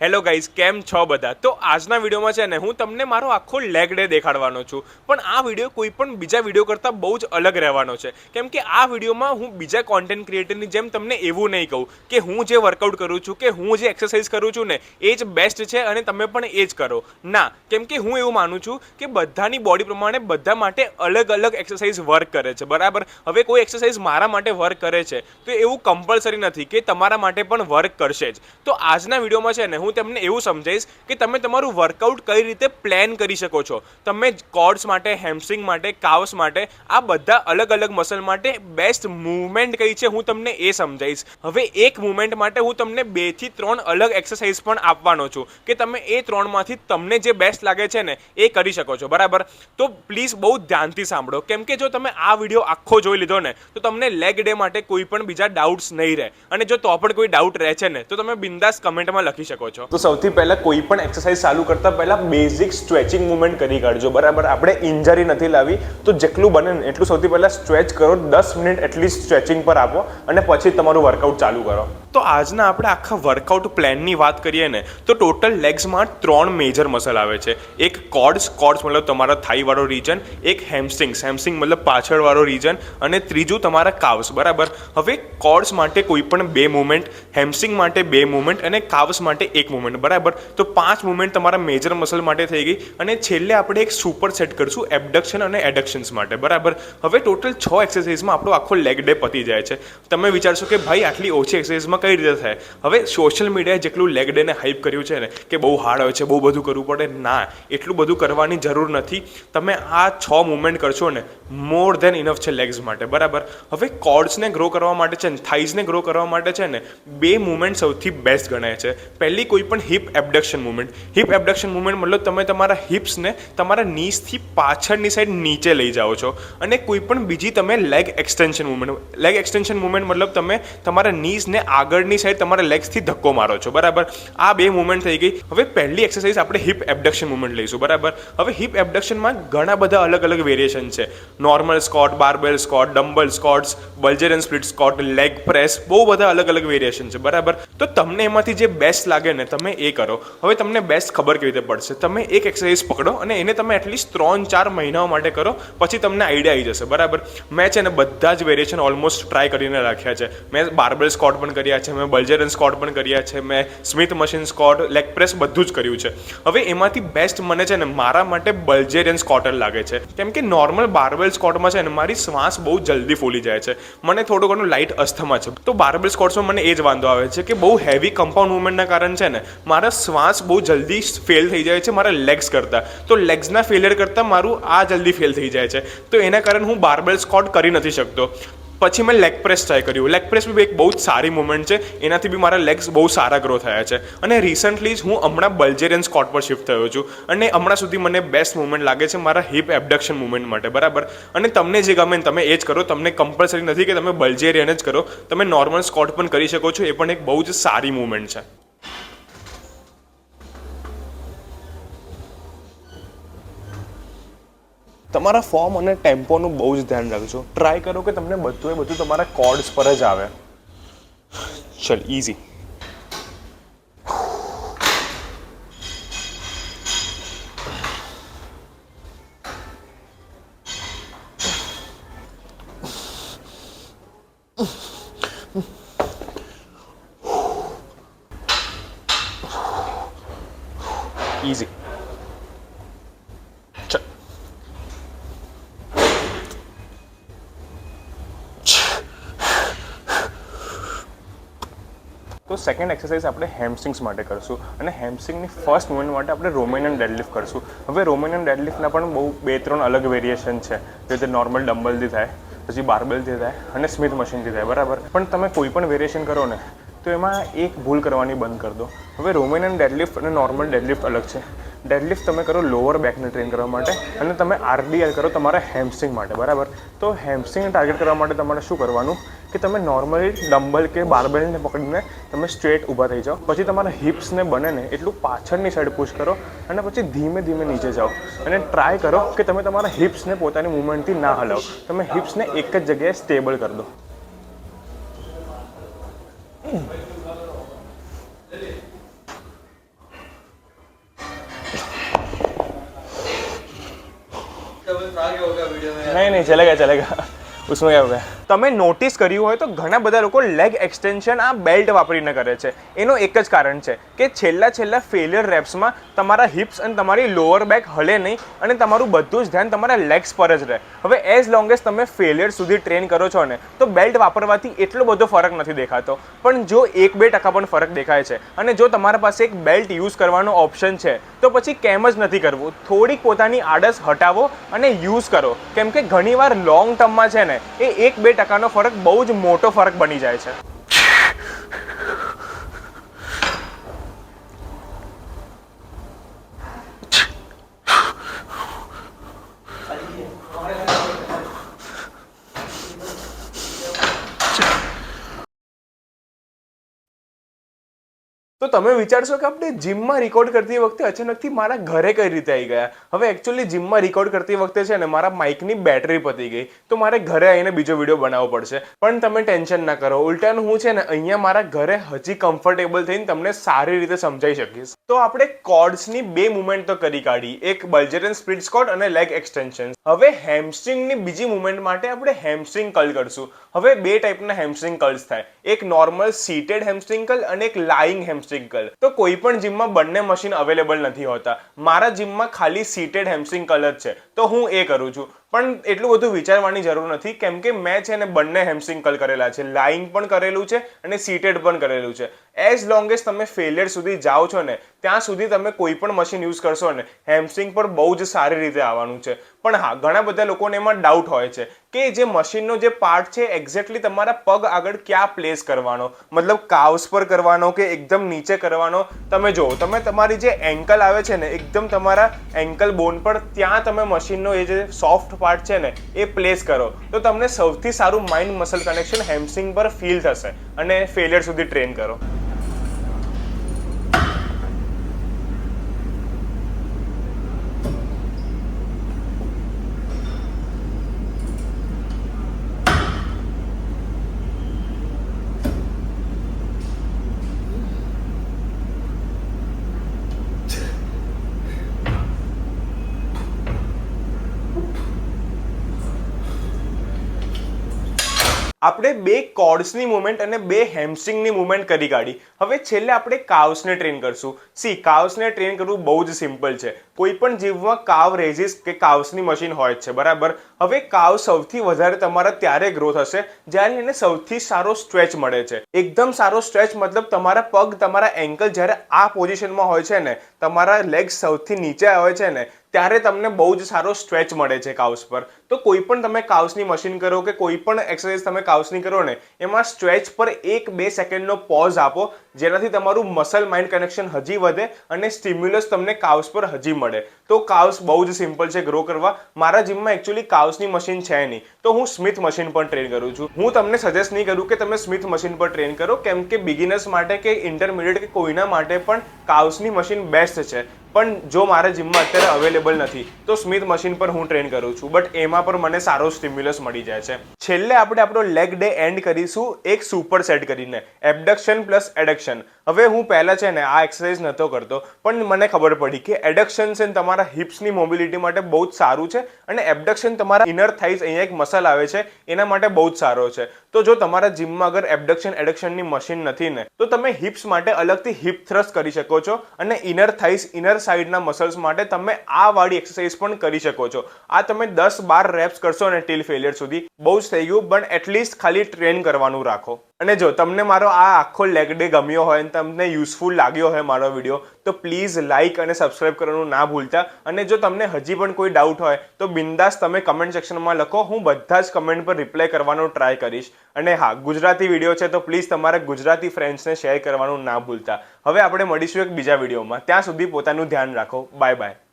Hello guys કેમ છો બધા? તો આજના વિડીયોમાં છે ને, હું તમને મારો આખો લેગ ડે દેખાડવાનો છું. પણ આ વીડિયો કોઈ પણ બીજા વીડિયો કરતાં બહુ જ અલગ રહેવાનો છે. કેમ કે આ વિડીયોમાં હું બીજા કોન્ટેન્ટ ક્રિએટરની જેમ તમને એવું નહીં કહું કે હું જે વર્કઆઉટ કરું છું, કે હું જે એક્સરસાઇઝ કરું છું ને, એ જ બેસ્ટ છે અને તમે પણ એ જ કરો. ના, કેમ કે હું એવું માનું છું કે બધાની બોડી પ્રમાણે બધા માટે અલગ અલગ એક્સરસાઇઝ વર્ક કરે છે. બરાબર? હવે કોઈ એક્સરસાઇઝ મારા માટે વર્ક કરે છે, તો એવું કમ્પલસરી નથી કે તમારા માટે પણ વર્ક કરશે જ. તો આજના વિડીયોમાં છે ને, હું તમને એવું સમજાવીશ કે તમે તમારું વર્કઆઉટ કઈ રીતે પ્લાન કરી શકો છો. તમે કોર્ડ્સ માટે હેમસ્ટ્રિંગ માટે કાવ્સ માટે, આ બધા અલગ અલગ મસલ માટે બેસ્ટ મૂવમેન્ટ કઈ છે હું તમને એ સમજાવીશ હવે એક મૂવમેન્ટ માટે હું તમને બેથી ત્રણ અલગ એક્સરસાઇઝ પણ આપવાનો છું કે તમે એ ત્રણમાંથી તમને જે બેસ્ટ લાગે છે ને એ કરી શકો છો, બરાબર? તો પ્લીઝ બહુ ધ્યાનથી સાંભળો. કેમ કે જો તમે આ વીડિયો આખો જોઈ લીધો ને, તો તમને લેગ ડે માટે કોઈ પણ બીજા ડાઉટ્સ નહીં રહે. અને જો તો પણ કોઈ ડાઉટ રહે છે ને, તો તમે બિંદાસ કમેન્ટમાં લખી શકો છો. તો સૌથી પહેલા કોઈ પણ એક્સરસાઇઝ ચાલુ કરતા પહેલા બેઝિક સ્ટ્રેચિંગ મુવમેન્ટ કરી કાઢજો. બરાબર? આપણે ઇન્જરી નથી લાવી. તો જેટલું બને એટલું સૌથી પહેલા સ્ટ્રેચ કરો. દસ મિનિટ એટલીસ્ટ સ્ટ્રેચિંગ પર આપો અને પછી તમારું વર્કઆઉટ ચાલુ કરો. તો આજના આપણે આખા વર્કઆઉટ પ્લાનની વાત કરીએ ને, તો ટોટલ લેગ્સમાં ત્રણ મેજર મસલ આવે છે. એક કોર્ડ્સ કોર્ડ્સ મતલબ તમારા થાઈવાળો રીજન એક હેમસ્ટ્રિંગ્સ હેમસ્ટિંગ મતલબ પાછળવાળો રીજન અને ત્રીજું તમારા કાવ્સ બરાબર? હવે કોર્ડ્સ માટે કોઈ પણ બે મુમેન્ટ હેમસ્ટિંગ માટે બે મુમેન્ટ અને કાવ્સ માટે એક મુમેન્ટ બરાબર? તો પાંચ મુમેન્ટ તમારા મેજર મસલ માટે થઈ ગઈ અને છેલ્લે આપણે એક સુપર સેટ કરશું એબડક્શન અને એડક્શન્સ માટે, બરાબર? હવે ટોટલ છ એક્સરસાઇઝમાં આપણો આખો લેગ ડે પતી જાય છે. તમે વિચારશો કે ભાઈ, આટલી ઓછી એક્સરસાઇઝમાં કઈ રીતે થાય? હવે સોશિયલ મીડિયાએ જેટલું લેગ ડેને હાઇપ કર્યું છે ને, કે બહુ હાર્ડ હોય છે, બહુ બધું કરવું પડે, ના, એટલું બધું કરવાની જરૂર નથી. તમે આ છ મુવમેન્ટ કરશો ને મોર દેન ઇનફ છે લેગ્સ માટે, બરાબર? હવે કોર્ડ્સને ગ્રો કરવા માટે છે ને થાઇઝને ગ્રો કરવા માટે છે ને, બે મુવમેન્ટ સૌથી બેસ્ટ ગણાય છે. પહેલી કોઈ પણ hip abduction movement hip abduction movement મતલબ તમે તમારા હિપ્સને તમારા નીસથી પાછળની સાઈડ નીચે લઈ જાઓ છો. અને કોઈ પણ બીજી તમે leg extension movement leg extension movement મતલબ તમે તમારા નીઝને આગળની સાઈડ તમારે લેગ્સથી ધક્કો મારો છો, બરાબર? આ બે મુવમેન્ટ થઈ ગઈ. હવે પહેલી એક્સરસાઇઝ આપણે હિપ એબડક્શન મુવમેન્ટ લઈશું, બરાબર? હવે હિપ એબડક્શનમાં ઘણા બધા અલગ અલગ વેરિએશન છે. Normal squat barbell squat dumbbell squats Bulgarian split squat leg press બહુ બધા અલગ અલગ વેરિએશન છે, બરાબર? તો તમને એમાંથી જે બેસ્ટ લાગે ને, તમે એ કરો. હવે તમને બેસ્ટ ખબર કેવી રીતે પડશે? તમે એક એક્સરસાઇઝ પકડો અને એને તમે એટલીસ્ટ ત્રણ ચાર મહિનાઓ માટે કરો, પછી તમને આઈડિયા આવી જશે, બરાબર? મેં છે ને બધા જ વેરિએશન ઓલમોસ્ટ ટ્રાય કરીને રાખ્યા છે. મેં બાર્બલ સ્કોટ પણ કર્યા છે, મેં બલ્જેરન સ્કોટ પણ કર્યા છે, મેં Smith machine, squat leg press બધું જ કર્યું છે. હવે એમાંથી બેસ્ટ મને છે ને મારા માટે બલ્જેરિયન સ્કોટર લાગે છે. કેમ કે નોર્મલ બારબેલ સ્કોટમાં છે ને મારી શ્વાસ બહુ જલ્દી ફૂલી જાય છે. મને થોડું ઘણું લાઇટ અસ્થમા છે. તો બારબેલ સ્કોટ્સમાં મને એ જ વાંધો આવે છે કે બહુ હેવી કમ્પાઉન્ડ મુવમેન્ટના કારણે છે ને મારા શ્વાસ બહુ જલ્દી ફેલ થઈ જાય છે મારા લેગ્સ કરતાં. તો લેગ્સના ફેલિયર કરતાં મારું આ જલ્દી ફેલ થઈ જાય છે. તો એના કારણે હું બારબેલ સ્કોટ કરી નથી શકતો. પછી મેં લેગ પ્રેસ ટ્રાય કર્યું. લેગ પ્રેસ બી એક બહુ જ સારી મુવમેન્ટ છે. એનાથી બી મારા લેગ્સ બહુ સારા ગ્રો થયા છે. અને રિસન્ટલી જ હું હમણાં બલ્જેરિયન સ્કોટ પર શિફ્ટ થયો છું. અને હમણાં સુધી મને બેસ્ટ મુવમેન્ટ લાગે છે મારા હિપ એબડક્શન મુવમેન્ટ માટે. બરાબર? અને તમને જે ગમે તમે એ જ કરો. તમને કમ્પલસરી નથી કે તમે બલ્જેરિયન જ કરો. તમે નોર્મલ સ્કોટ પણ કરી શકો છો. એ પણ એક બહુ જ સારી મુવમેન્ટ છે. તમારા ફોર્મ અને ટેમ્પોનું બહુ જ ધ્યાન રાખજો. ટ્રાય કરો કે તમને બધું એ બધું તમારા કોર્ડ્સ પર જ આવે. ચલ ઇઝી ઇઝી તો સેકન્ડ એક્સરસાઇઝ આપણે હેમસ્ટ્રિંગ્સ માટે કરશું અને હેમસ્ટ્રિંગની ફર્સ્ટ મુવમેન્ટ માટે આપણે રોમેનિયન ડેડલિફ્ટ કરશું. હવે રોમેનિયન ડેડલિફ્ટના પણ બહુ બે ત્રણ અલગ વેરિએશન છે. જે રીતે નોર્મલ ડમ્બલથી થાય, પછી બારબેલથી થાય અને સ્મિથ મશીનથી થાય, બરાબર? પણ તમે કોઈ પણ વેરિએશન કરો ને, તો એમાં એક ભૂલ કરવાની બંધ કરી દો. હવે રોમેનિયન ડેડલિફ્ટ અને નોર્મલ ડેડલિફ્ટ અલગ છે. ડેડલિફ્ટ તમે કરો લોઅર બેકને ટ્રેન કરવા માટે અને તમે આરડીએલ કરો તમારા હેમસ્ટ્રિંગ માટે, બરાબર? તો હેમસ્ટ્રિંગને ટાર્ગેટ કરવા માટે તમારે શું કરવાનું? કે તમે નોર્મલી ડમ્બલ કે બારબેલને પકડીને તમે સ્ટ્રેટ ઊભા થઈ જાઓ. પછી તમારા હિપ્સને બને ને એટલું પાછળની સાઈડ પુશ કરો અને પછી ધીમે ધીમે નીચે જાઓ. અને ટ્રાય કરો કે તમે તમારા હિપ્સને પોતાની મૂવમેન્ટથી ના હલાવો. તમે હિપ્સને એક જ જગ્યાએ સ્ટેબલ કરી દો. नहीं नहीं चलेगा चलेगा उसमें क्या हो गया તમે નોટિસ કર્યું હોય તો ઘણા બધા લોકો લેગ એક્સટેન્શન આ બેલ્ટ વાપરીને કરે છે. એનું એક જ કારણ છે કે છેલ્લા છેલ્લા ફેલિયર રેપ્સમાં તમારા હિપ્સ અને તમારી લોઅર બેક હલે નહીં અને તમારું બધું જ ધ્યાન તમારા લેગ્સ પર જ રહે. હવે એઝ લોંગ એઝ તમે ફેલિયર સુધી ટ્રેન કરો છો ને, તો બેલ્ટ વાપરવાથી એટલો બધો ફરક નથી દેખાતો. પણ જો એક બે ટકા પણ ફરક દેખાય છે અને જો તમારા પાસે એક બેલ્ટ યુઝ કરવાનો ઓપ્શન છે, તો પછી કેમ જ નથી કરવું? થોડીક પોતાની આડસ હટાવો અને યુઝ કરો. કેમ કે ઘણીવાર લોંગ ટર્મમાં છે ને, એ એક બે ટકાનો ફરક બહુ જ મોટો ફરક બની જાય છે. તો તમે વિચારશો કે આપણે જીમમાં રેકોર્ડ કરતી વખતે અચાનકથી મારા ઘરે કઈ રીતે આવી ગયા? હવે એકચ્યુઅલી જીમમાં રેકોર્ડ કરતી વખતે છે ને મારા માઇકની બેટરી પતી ગઈ. તો મારે ઘરે આવીને બીજો વીડિયો બનાવવો પડશે. પણ તમે ટેન્શન ના કરો. ઉલટાનું હું છે ને અહીંયા મારા ઘરે હજી કમ્ફર્ટેબલ થઈને તમને સારી રીતે સમજાઈ શકીશ. તો આપણે કોર્ડ્સની બે મુવમેન્ટ તો કરી કાઢી. એક બલ્જરન સ્પ્લિટ સ્કોટ અને લેગ એક્સટેન્શન હવે હેમસ્ટ્રિંગની બીજી મુવમેન્ટ માટે આપણે હેમસ્ટ્રિંગ કલ કરશું. હવે બે ટાઈપના હેમસ્ટ્રિંગ કલ્સ થાય. એક નોર્મલ સીટેડ હેમસ્ટ્રિંગ કલ અને એક લાઇંગ હેમસ્ટ્રિંગ કલ તો કોઈ પણ જીમમાં બંને મશીન અવેલેબલ નથી હોતા. મારા જીમમાં ખાલી સીટેડ હેમસ્ટ્રિંગ કર્લ જ છે. તો હું એ કરું છું. પણ એટલું બધું વિચારવાની જરૂર નથી. કેમ કે મેં છે ને બંને હેમસિંકલ કરેલા છે. લાઇંગ પણ કરેલું છે અને સીટેડ પણ કરેલું છે. એઝ લોંગ એઝ તમે ફેલિયર સુધી જાઓ છો ને, ત્યાં સુધી તમે કોઈ પણ મશીન યુઝ કરશો ને હેમસિંગ પર બહુ જ સારી રીતે આવવાનું છે. પણ હા, ઘણા બધા લોકોને એમાં ડાઉટ હોય છે કે જે મશીનનો જે પાર્ટ છે એક્ઝેક્ટલી તમારા પગ આગળ ક્યાં પ્લેસ કરવાનો? મતલબ કાવ્સ પર કરવાનો કે એકદમ નીચે કરવાનો? તમે જુઓ, તમે તમારી જે એન્કલ આવે છે ને, એકદમ તમારા એન્કલ બોન પર, ત્યાં તમે મશીનનો એ જે સોફ્ટ પાર્ટ છે ને, એ પ્લેસ કરો. તો તમને સૌથી સારું માઇન્ડ મસલ કનેક્શન હેમસિંગ પર ફીલ થશે અને ફેલિયર સુધી ટ્રેન કરો. આપણે બે કોર્ડ્સની મુવમેન્ટ અને બે હેમસ્ટ્રિંગની મુવમેન્ટ કરી કાઢી. હવે છેલ્લે આપણે કાવ્સને ટ્રેન કરશું. સી કાવ્સને ટ્રેન કરવું બહુ જ સિમ્પલ છે. કોઈ પણ જીવમાં કાવ રેઝિસ કે કાવ્સની મશીન હોય જ છે, બરાબર? હવે કાવ સૌથી વધારે તમારા ત્યારે ગ્રો થશે જ્યારે એને સૌથી સારો સ્ટ્રેચ મળે છે. એકદમ સારો સ્ટ્રેચ મતલબ તમારા પગ, તમારા એન્કલ જ્યારે આ પોઝિશનમાં હોય છે ને, તમારા લેગ સૌથી નીચે આવે છે ને ત્યારે તમને બહુ જ સારો સ્ટ્રેચ મળે છે કાઉસ પર. તો કોઈ પણ તમે કાઉસની મશીન કરો કે કોઈ પણ એક્સરસાઇઝ તમે કાઉસની કરો ને, એમાં સ્ટ્રેચ પર એક બે સેકન્ડનો પોઝ આપો, જેનાથી તમારું મસલ માઇન્ડ કનેક્શન હજી વધે અને સ્ટિમ્યુલસ તમને કાઉસ પર હજી મળે. તો કાઉસ બહુ જ સિમ્પલ છે ગ્રો કરવા. મારા જીમમાં એકચ્યુઅલી કાઉસની મશીન છે નહીં. તો હું સ્મિથ મશીન પણ ટ્રેન કરું છું. હું તમને સજેસ્ટ નહીં કરું કે તમે સ્મિથ મશીન પર ટ્રેન કરો, કેમ કે બિગિનર્સ માટે કે ઇન્ટરમીડિયેટ કે કોઈના માટે પણ કાઉસની મશીન બેસ્ટ છે. પણ જો મારે જીમમાં અત્યારે અવેલેબલ નથી, તો સ્મિથ મશીન પર હું ટ્રેન કરું છું. બટ એમાં પણ મને સારો સ્ટિમ્યુલસ મળી જાય છે. છેલ્લે આપણે આપણો લેગ ડે એન્ડ કરીશું, એક સુપર સેટ કરીને. એબડક્શન પ્લસ એડક્શન હવે હું પહેલાં છે ને આ એક્સરસાઇઝ નહોતો કરતો, પણ મને ખબર પડી કે એડક્શન છે તમારા હિપ્સની મોબિલિટી માટે બહુ જ સારું છે અને એબડક્શન તમારા ઇનર થાઇઝ અહીંયા એક મસલ આવે છે, એના માટે બહુ જ સારો છે. તો જો તમારા જીમમાં અગર એબડક્શન એડક્શનની મશીન નથી ને, તો તમે હિપ્સ માટે અલગથી હિપ થ્રસ્ટ કરી શકો છો અને ઇનર થાઇઝ ઇનર સાઈડના મસલ્સ માટે તમે આ વાળી એક્સરસાઇઝ પણ કરી શકો છો. આ તમે દસ બાર રેપ્સ કરશો ને ટીલ ફેલિયર સુધી, બહુ જ થઈ ગયું, પણ એટલીસ્ટ ખાલી ટ્રેન કરવાનું રાખો. અને જો તમને મારો આ આખો લેગ ડે ગમ્યો હોય અને તમને યુઝફુલ લાગ્યો હોય મારો વીડિયો તો પ્લીઝ લાઇક અને સબસ્ક્રાઇબ કરવાનું ના ભૂલતા. અને જો તમને હજી પણ કોઈ ડાઉટ હોય, તો બિંદાસ તમે કમેન્ટ સેક્શનમાં લખો. હું બધા જ કમેન્ટ પર રિપ્લાય કરવાનો ટ્રાય કરીશ. અને હા, ગુજરાતી વીડિયો છે, તો પ્લીઝ તમારે ગુજરાતી ફ્રેન્ડ્સને શેર કરવાનું ના ભૂલતા. હવે આપણે મળીશું એક બીજા વિડીયોમાં ત્યાં સુધી પોતાનું ધ્યાન રાખો. Bye bye